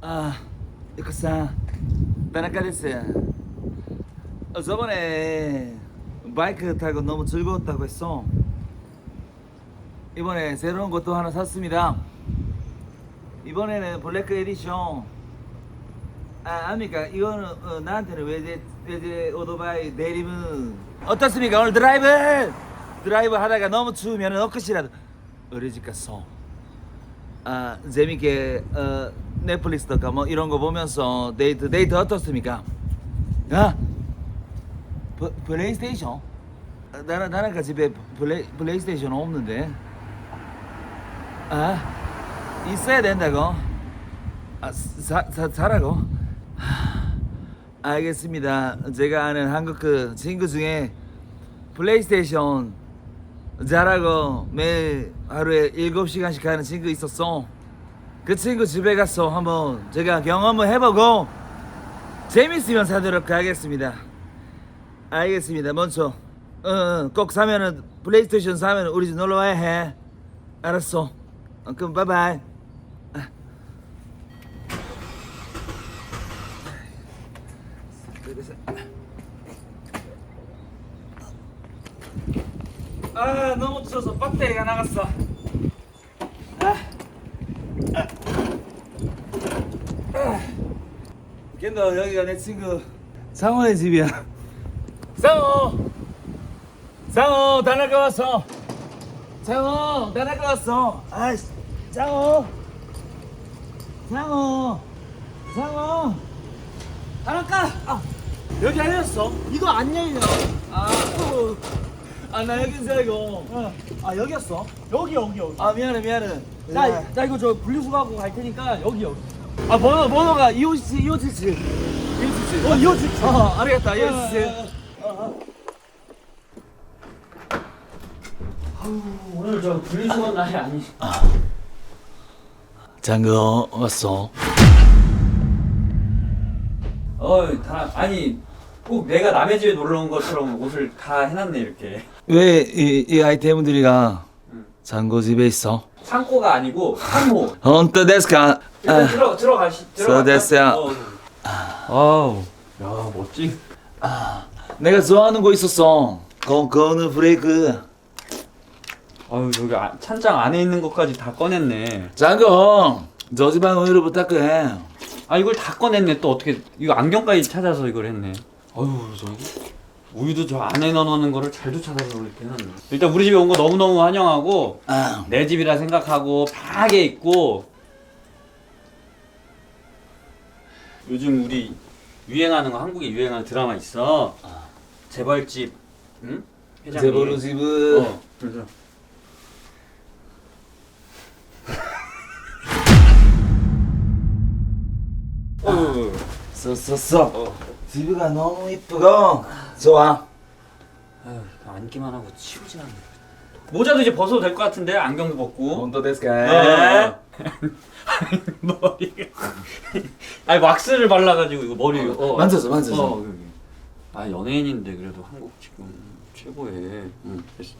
아, 이코상 타나카 데스. 어, 저번에 바이크 타고 너무 즐거웠다고 했어. 이번에 새로운 것도 하나 샀습니다. 이번에는 블랙 에디션. 아, 압니까? 이거는 어, 나한테는 외제 외제 오토바이 내리면 어떻습니까? 오늘 드라이브 드라이브 하다가 너무 추우면 엊그시라도 우리 집 가서 아 재밌게 어, 넷플릭스랄까 뭐 이런 거 보면서 데이트 데이트 어떻습니까? 아 플- 플레이스테이션? 아, 나는 나는 집에 플레이 플레이스테이션 없는데. 아 있어야 된다고? 아 사, 사, 사라고? 하, 알겠습니다. 제가 아는 한국 그 친구 중에 플레이스테이션 잘하고 매일 하루에 7시간씩 하는 친구 있었어 그 친구 집에 가서 한번 제가 경험을 해보고 재밌으면 사도록 하겠습니다. 알겠습니다. 먼저 어, 어, 꼭 사면은 플레이스테이션 사면 우리 집 놀러 와야 해. 알았어. 어, 그럼 바이바이. 아. 너무 추워서 배터리가 나갔어. 아. 켄도 여기가 내 친구. 상호의 집이야. 상호 상호 다나카 왔어. 상호 다나카 왔어. 아이씨 상호 상호 상호 다나카 아 여기 아니었어. 이거 안 열려. 아, 아, 나 여긴 줄 알고. 어. 아 여기였어. 여기 여기 여기. 아, 미안해, 미안해. 나, 나 이거 저 분리수거하고 갈 테니까 여기 여기. 아, 번호, 번호가 257, 257. 257. 어, 257. 어, 알겠다, 257. 오늘 저 분리수거 날이 아니. 장거 왔어. 어이 다 아니 꼭 내가 남의 집에 놀러 온 것처럼 옷을 다 해놨네 이렇게 왜 이 이 아이템들이가 응. 장고 집에 있어? 창고가 아니고 헌터 데스카. 일단 아, 들어 들어가시 들어가 됐어요. 어. 아우 야 멋진 내가 좋아하는 거 있었어. 거, 거는 브레이크. 아유 여기 아, 찬장 안에 있는 것까지 다 꺼냈네 장거, 저 집안 오늘로 부탁해. 아 이걸 다 꺼냈네 또 어떻게 이거 안경까지 찾아서 이걸 했네 어휴 저 우유도 저 안에 넣어놓는 거를 잘도 찾아서 이렇게 해놨네 일단 우리 집에 온 거 너무너무 환영하고 아, 내 집이라 생각하고 편하게 있고 요즘 우리 유행하는 거 한국에 유행하는 드라마 있어 재벌집 응? 회장님 제보로 집은. 어 그래서 어, 어, 어. 써 써 써. 어. 집이가 너무 이쁘고 좋아. 아유, 앉기만 하고 치우지 않네 모자도 이제 벗어도 될 것 같은데 안경도 벗고 헌터 데스카. 네. 머리가 아니 왁스를 발라가지고 이거 머리 어, 어, 만져서 만져서. 어, 여기. 아 연예인인데 그래도 한국 지금 최고의 응. 됐어.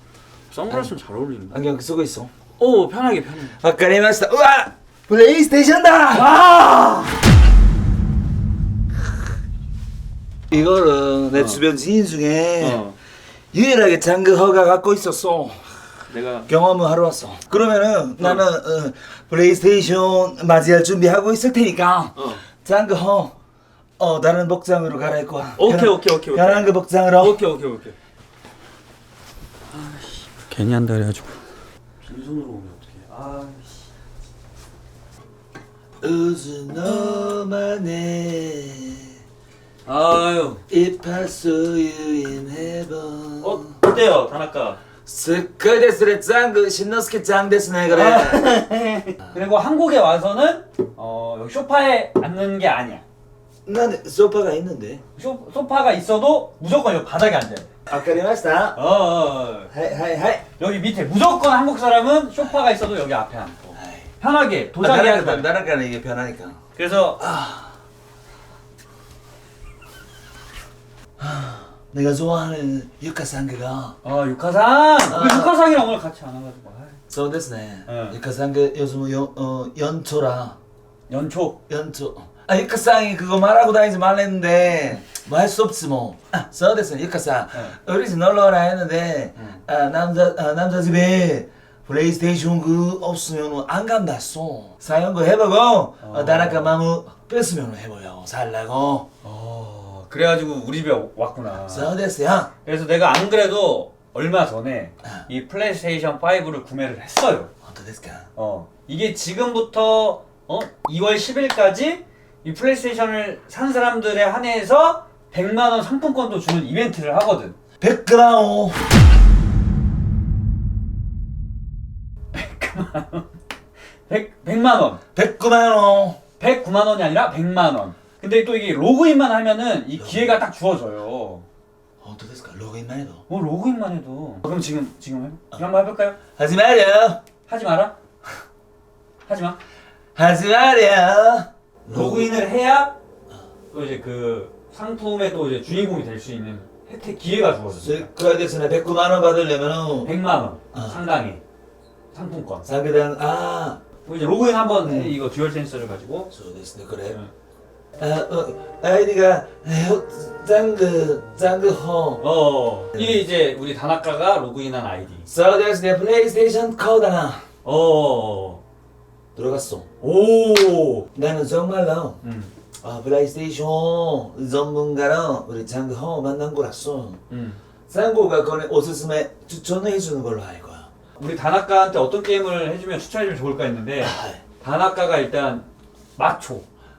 선글라스는 잘 어울린다. 안경 쓰고 있어. 오 편하게 편해. 와카리마시타. 우와! 플레이스테이션다! 와! 이거는 내 어. 주변 지인 중에 어. 유일하게 장그 허가 갖고 있었어. 내가 경험을 하러 왔어. 그러면은 나는 어, 플레이스테이션 맞이할 준비하고 있을 테니까 어. 장그 허 어, 다른 복장으로 갈아입고 와. 오케이, 오케이, 오케이, 오케이. 편한 그 복장으로. 오케이 오케이 오케이. 아씨 괜히 한다 그래가지고 빈손으로 오면 어떡해. 아 씨. 우주 너만의 아유. If I saw you in heaven 어 어때요 다나카? 스카데스레 짱그 신노스케 짱 데스네 그래 그리고 한국에 와서는 어 여기 소파에 앉는 게 아니야. 난 소파가 있는데 소, 소파가 있어도 무조건 여기 바닥에 앉아야 돼. 아까리마시타 어, 어, 어. 하이 하이 하이 여기 밑에 무조건 한국 사람은 소파가 있어도 여기 앞에 앉고 편하게 도자기 나랑 하는 거. 나랑 가는 이게 편하니까 그래서 내가 좋아하는 유카상그가 아 유카상! 그 유카상이랑 오늘 같이 안 와가지고 저 됐네. 유카상그 요즘 연 어, 연초라 연초 연초. 아 유카상이 그거 말하고 다니지 말랬는데 뭐 할 수 없지 뭐. 아, 됐네 유카상. 우리 집 놀러 오라 했는데 음. 아, 남자 아, 남자 집에 플레이스테이션 그 없으면 안 간다 쏘. 사연 거 해보고 어. 어, 다나카 마무 뺐으면 해보요 살라고. 어. 그래가지고 우리 집에 왔구나. 서대서야. 그래서 내가 안 그래도 얼마 전에 아. 이 플레이스테이션 5를 구매를 했어요. 어떠됐까? 어, 이게 지금부터 어? 2월 10일까지 이 플레이스테이션을 산 사람들에 한해서 100만 원 상품권도 주는 이벤트를 하거든. 백그라오. 100, 100만 원. 백구만원. 109만 원이 아니라 100만 원. 근데 또 이게 로그인만 하면은 이 기회가 딱 주어져요. 어떠됐까? 로그인만 해도. 뭐 로그인만 해도. 그럼 지금 지금 해? 지금 한번 해볼까요? 하지 말려. 하지 마라. 하지 마. 하지 말려. 로그인을 해야 또 이제 그 상품의 또 이제 주인공이 될 수 있는 혜택 기회가 주어져요. 그거에 대해서는 109만 원 받으려면은 100만 원 아. 상당히 상품권. 상대당 아 그럼 이제 로그인 한번 해, 음. 이거 듀얼 센서를 가지고.そうですねこれうん 아, 어, 아이디가 아, 짱그 짱그 홈. 어, 어. 이게 이제 우리 단학가가 로그인한 아이디. So there's the PlayStation code. 어. 어, 어. 들어갔어. 오. 나는 정말로 음. 아 플레이스테이션 전문가랑 우리 짱그 홈 만난 거라서 음. 짱구가 그에 오스스메 추천해 주는 걸로 알고. 우리 단학가한테 어떤 게임을 해주면 추천해주면 좋을까 했는데 아, 네. 단학가가 일단 마초.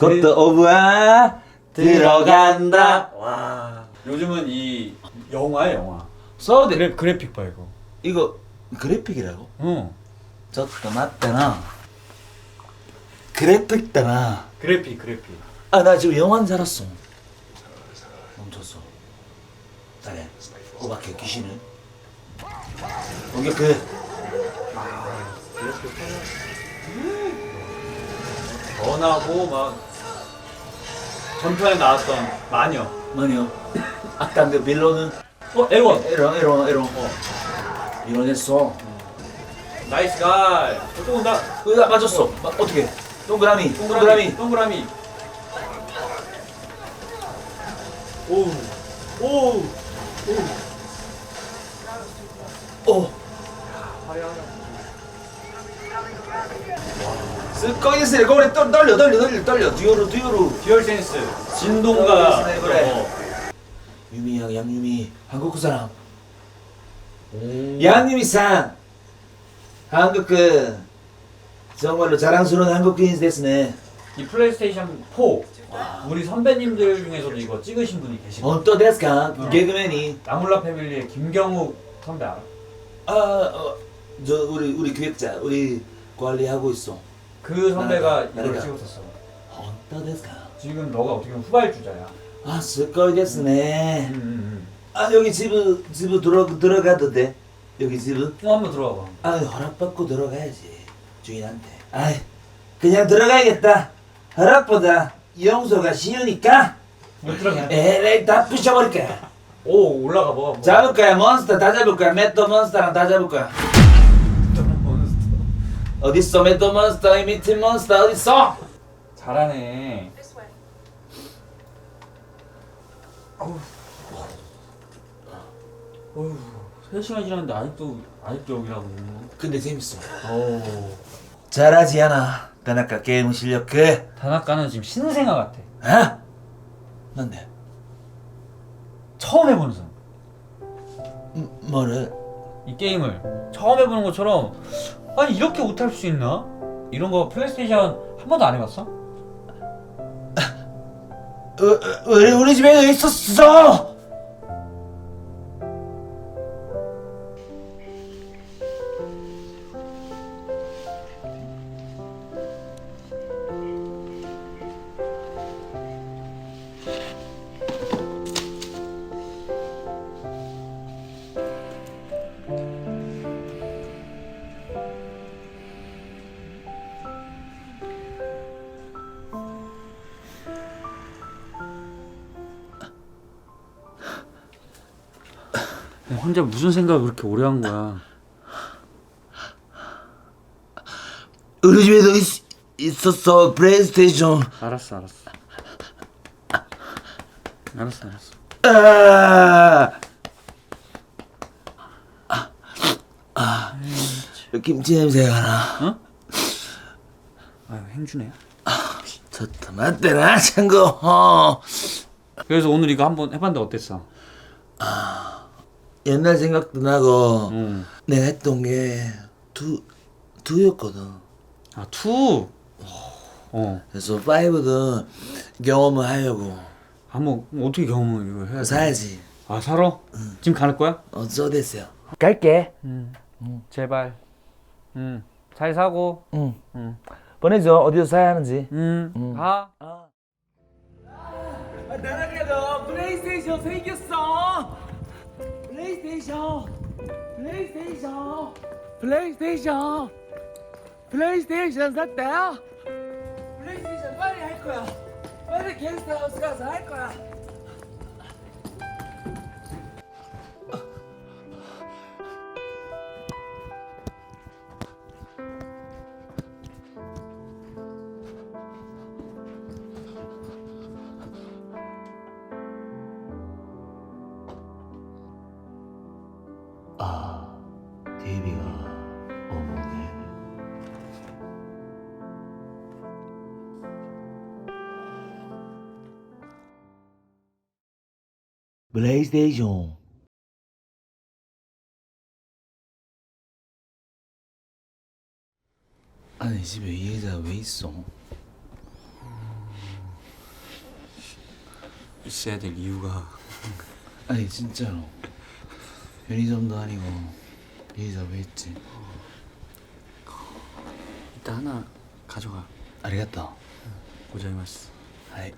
그- 겉도 오브아 들어간다. 와. 요즘은 이 영화 영화. 써도 그래, 그래픽 봐 이거. 이거 그래픽이라고? 응. 저도 맞다나. 그래픽다나. 그래픽 그래픽. 아 나 지금 영화는 살았어. 멈췄어. 잘해. 꼬박해 귀신을. 공격해. 전하고 그. 아, 막 전편에 나왔던 마녀. 뭐냐 아까 그 빌런은 어 에원. 에롱 에롱 에롱 어 이혼했어 나이스 가이. 또 온다. 으아 맞았어 마, 어떻게 동그라미 동그라미 동그라미. 오. 오. 오 화려하다. 스꺼이스네 거리 떨 떨려 떨려 떨려 떨려 뒤로 뒤로 듀얼 센스. 진동가. 듀얼 센스, 그래. 어. 유미야 양유미 한국 사람 오. 양유미さん 한국 그 정말로 자랑스러운 한국인이 됐네 이 플레이스테이션 4 우리 선배님들 중에서도 이거 찍으신 분이 계시고 어떠 됐까 어. 개그맨이 나몰라 패밀리의 김경욱 선배 알아? 아저 우리 우리 기획자 우리 관리하고 있어 그 선배가 나가, 이걸 나가. 찍었었어. 됐까 지금 너가 어떻게 보면 후발주자야. 아 스꺼이 됐네. 음, 음, 아 여기 집을 집을 들어 들어가도 돼? 여기 집을 음. 어 한번 들어와 봐. 아 허락받고 들어가야지 주인한테. 아 그냥 들어가야겠다. 허락보다 용서가 쉬우니까. 못 들어가. 에레이 다 부셔버릴 거야 오 올라가 봐. 뭐. 잡을 거야 몬스터 다 잡을 거야. 맷도 몬스터랑 다 잡을 거야 어딨어 맷도 몬스터 이 밑에 몬스터 어딨어 잘하네. 어휴 3시간 지났는데 아직도 아직도 여기라고 근데 재밌어. 오 잘하지 않아 다나카 게임 실력 그 다나카는 지금 신생아 같아. 아? 뭔데? 처음 해보는 사람. 음, 뭐를? 이 게임을 처음 해보는 것처럼 아니 이렇게 못할 수 있나? 이런 거 플레이스테이션 한 번도 안 해봤어? 어, 어, 우리 우리 집에도 있었어 혼자 무슨 생각을 그렇게 오래 한 거야? 우리 집에도 있, 있었어 플레이스테이션 알았어, 알았어. 알았어, 알았어. 아, 아, 김치 냄새가 나 아유, 행주네. 좋다 맞대나 참고 어. 그래서 오늘 이거 한번 해봤는데 어땠어? 옛날 생각도 나고 응. 내가 했던 게두 두였거든 아, 투. 어. 그래서 파이브도 경험을 하려고 한번 어떻게 경험을 이거 해야 돼? 사야지 아, 살아? 지금 갈 거야? 어쩌 됐어요 갈게. 응. 제발. 응. 잘 사고. 응 응. 보내줘 어디서 사야 하는지 응. 가. 나랑도 플레이스테이션 생겼어. 플레이스테이션. 플레이스테이션. 플레이스테이션. 플레이스테이션 샀다. 플레이스테이션 빨리 할 거야. 빨리 게스트 하우스 가서 할 거야. 데이비가 어머네 플레이스테이션 아니 집에 이 여자 왜 있어? 있어야 될 이유가. 아니 진짜로 편의점도 아니고 이 여자 왜 있지? 일단 하나 가져가. 아리가또 고자이마스. 하이